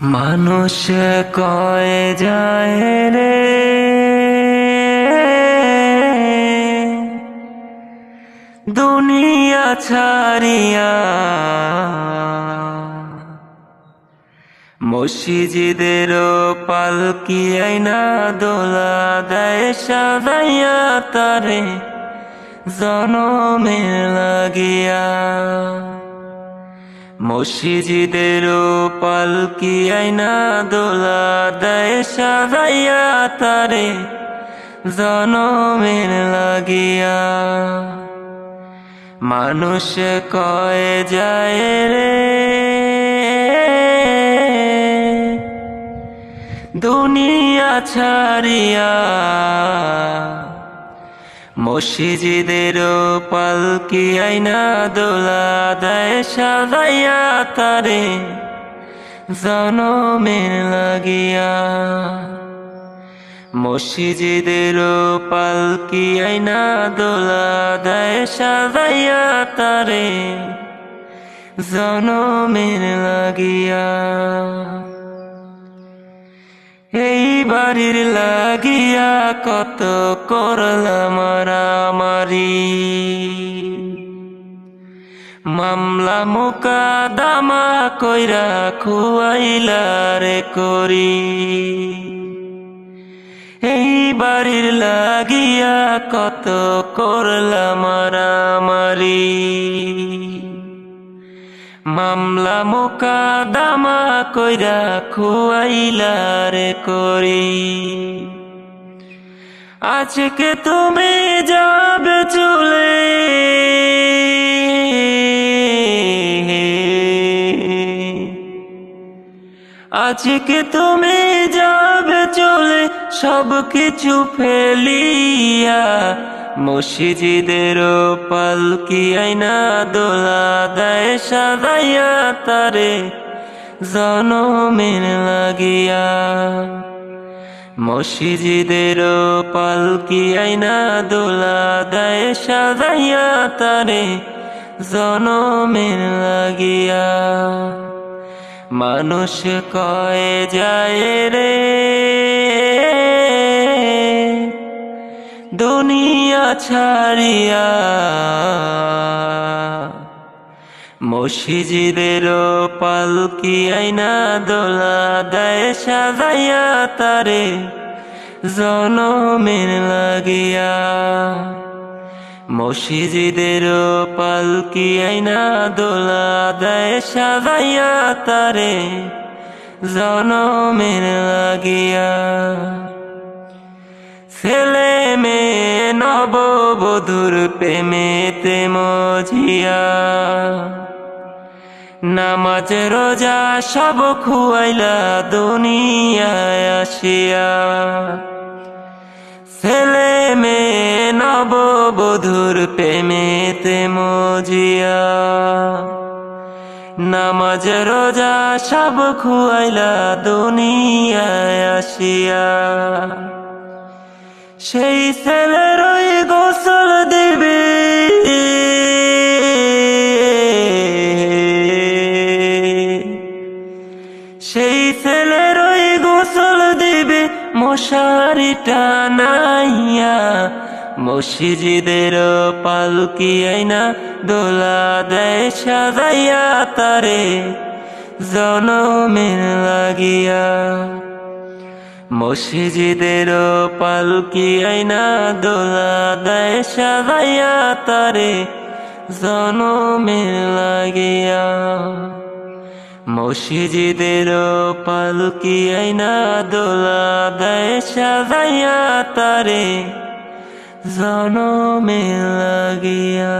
মানুষ কয়ে যায় রে। দুনিয়া ছাড়িয়া মসজিদের পালকি আইনা দোলা দেয় সাদাইয়া তারে, জনমে লাগিয়া। মসজিদের পালকি আইনা দোলা দেয় সাদাইয়া তারে? জনমের লাগিয়া। মানুষ কয়ে যায় রে। দুনিয়া ছাড়িয়া মসজিদের পালকি আইনা দোলা দেয় সাজাইয়া তারে? জনমের লাগিয়া। মসজিদের পালকি আইনা দোলা দেয় সাজাইয়া তারে? জনমের লাগিয়া। বাড়ির লাগিয়া কত করলাম মারামারি মামলা মুকা দামা কইরা খুয়াইলা রে করি। এই বাড়ির লাগিয়া কত করলাম মারামারি মামলা মোকা দামা কইরা খুয়াইলার করি। আজকে তুমি যাবে চলে। আজকে তুমি যাবে চলে সব কিছু ফেলিয়া মসজিদের পালকি আইনা দোলা দেয় সাদাইয়া তারে জনমের লাগিয়া। মসজিদের পালকি আইনা দোলা দেয় সাদাইয়া তারে জনমের লাগিয়া। মানুষ কয়ে, যায় রে। দুনিয়া ছাড়িয়া মসজিদের পালকি আইনা দোলা দেয়, সাজাইয়া তারে জনমের লাগিয়া। মসজিদের পালকি আইনা দোলা দেয়, সাজাইয়া তারে জনমের লাগিয়া। ছেলে নববধুর প্রেমেতে মজিয়া। নামাজ, রোজা সব খুয়াইলা দুনিয়ায় আসিয়া। ছেলে মেয়ে নববধুর প্রেমেতে মজিয়া। নামাজ, রোজা সব খুয়াইলা দুনিয়ায় আসিয়া। সেই ছেলের ওই গোসল দেবে। সেই ছেলের ওই গোসল দেবে মশারি টানাইয়া মসজিদের পালকি আইনা দোলা দেয়, সাজাইয়া তারে। জনমের লাগিয়া। মসজিদের পালকি আইনা দোলা দেয় সাজাইয়া তারে? জনমের লাগিয়া। মসজিদের পালকি আইনা দোলা দেয় সাজাইয়া তারে? জনমের লাগিয়া।